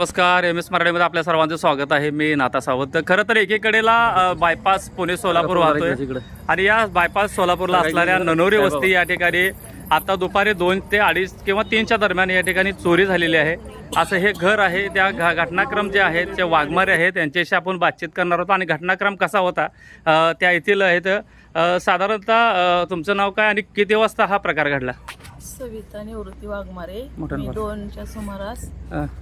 नमस्कार M S मराठीमध्ये आपल्या सर्वांचं स्वागत आहे. मी नाता सावंत. खरं तर एकीकडेला बायपास पुणे सोलापूर वाहतोय आणि या बायपास सोलापूरला असणाऱ्या ननोरी वस्ती या ठिकाणी आता दुपारी दोन ते अडीच किंवा तीनच्या दरम्यान या ठिकाणी चोरी झालेली आहे. असं हे घर आहे. त्या घ- घटनाक्रम जे आहेत जे वाघमारे आहेत त्यांच्याशी आपण बातचीत करणार होतो. आणि घटनाक्रम कसा होता? त्या येथील आहेत. साधारणतः तुमचं नाव काय आणि किती वाजता हा प्रकार घडला? सविता निवृत्ती वाघमारे. मी. दोनच्या सुमारास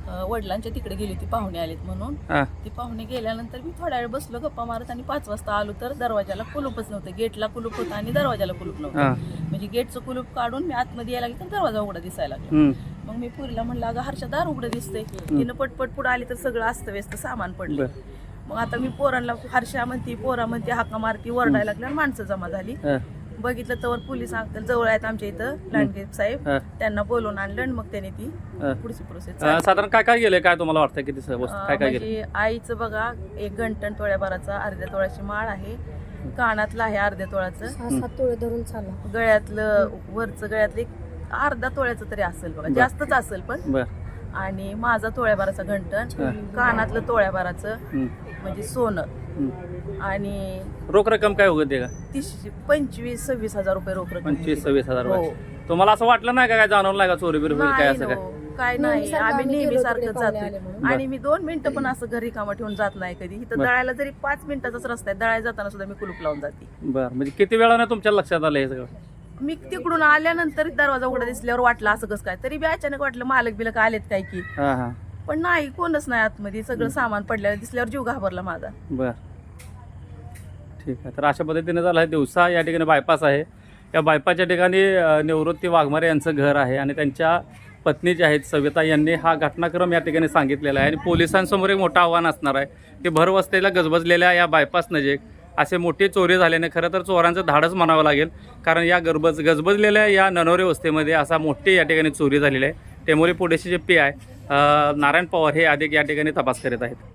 अ, वडिलांच्या तिकडे गेली होती पाहुणे आलेत म्हणून. ती पाहुणे गेल्यानंतर मी थोडा वेळ बसलो गप्पा मारत आणि पाच वाजता आलो तर दरवाजाला कुलूपच नव्हतं. गेटला कुलूप होतं आणि दरवाजाला कुलूप नव्हतं. म्हणजे गेटचं कुलूप काढून मी आतमध्ये यायला लागले तर दरवाजा उघडा दिसायला लागला. हम्म, मग मी पुरीला म्हणलं अगं हर्षा दार उघडं दिसतंय. तिनं पटपट पुढे आली तर सगळं अस्तव्यस्त सामान पडलं. मग आता मी पोरांना हर्षा म्हणती पोरा म्हणते हाका मारती ओरडायला लागल्या आणि माणसं जमा झाली. बघितलं तर पोलीस अंकल जवळ आहेत आमच्या इथं लांडगे साहेब. त्यांना बोलवून आणलं आणि मग त्याने ती. पुढची प्रोसेस अ, साधारण काय काय गेलंय? काय तुम्हाला वाटतं किती स- वस्तू काय काय गेलं म्हणजे आईचं बघा एक गंटन तोळ्याभराचा अर्ध्या तोळ्याची माळ आहे. कानातलं आहे अर्ध्या तोळ्याचं. सहा सात तोळे धरून चालला. गळ्यातलं वरचं गळ्यातलं एक अर्धा तोळ्याचं तरी असेल बघा. बर. जास्तच असेल पण. बर. आणि माझा तोळ्याभराचा घंटन. कानातलं तोळ्याभराचं हम्म, म्हणजे सोनं. आणि रोख रक्कम काय होते का? तीस पंचवीस सव्वीस हजार रुपये रोख रक्कम पंचवीस सव्वीस हजार हो. रुपये. तुम्हाला असं वाटलं नाही का काय जाणवलं नाही का चोरी बिरी होईल काय नाही असं काय? हो. काय नाही. आम्ही नेहमी सारखं म्हणून. आणि मी दोन मिनिटं पण असं घरी कामं ठेवून जात नाही कधी. इथं. दळायला जरी पाच मिनिटाचाच रस्ता आहे दळायला जाताना सुद्धा मी कुलूप लावून जाते. बरं. म्हणजे किती वेळानं तुमच्या लक्षात आलं हे सगळं? मी तिकडून आल्यानंतर दरवाजा उघडा दिसल्यावर वाटलं असं कसं काय? तरी बी अचानक वाटलं मालक बिलक आलेत काय की? हा हा. पण नाही कोणच नाही आतमध्ये. सगळं सामान पडलेलं दिसल्यावर जीव घाबरला माझा. बर. ठीक आहे. तर अशा पद्धतीने झालं आहे दिवसा. या ठिकाणी बायपास आहे. या बायपासच्या ठिकाणी अ, निवृत्ती वाघमारे यांचं घर आहे आणि त्यांच्या पत्नी जे आहेत सविता यांनी हा घटनाक्रम या ठिकाणी सांगितलेला आहे. आणि पोलिसांसमोर एक मोठं आव्हान असणार आहे की भरवस्तीला गजबजलेल्या या बायपास नजीक असे मोठे चोरी झाल्याने खरं तर चोरांचं धाडच म्हणावं लागेल. कारण या गरबज गजबजलेल्या या ननोरे वस्तीमध्ये असा मोठी या ठिकाणी चोरी झालेली आहे. टेमोरी पोलिसचे J P I Narayan Pawar हे अधिक या ठिकाणी तपास करीत आहेत.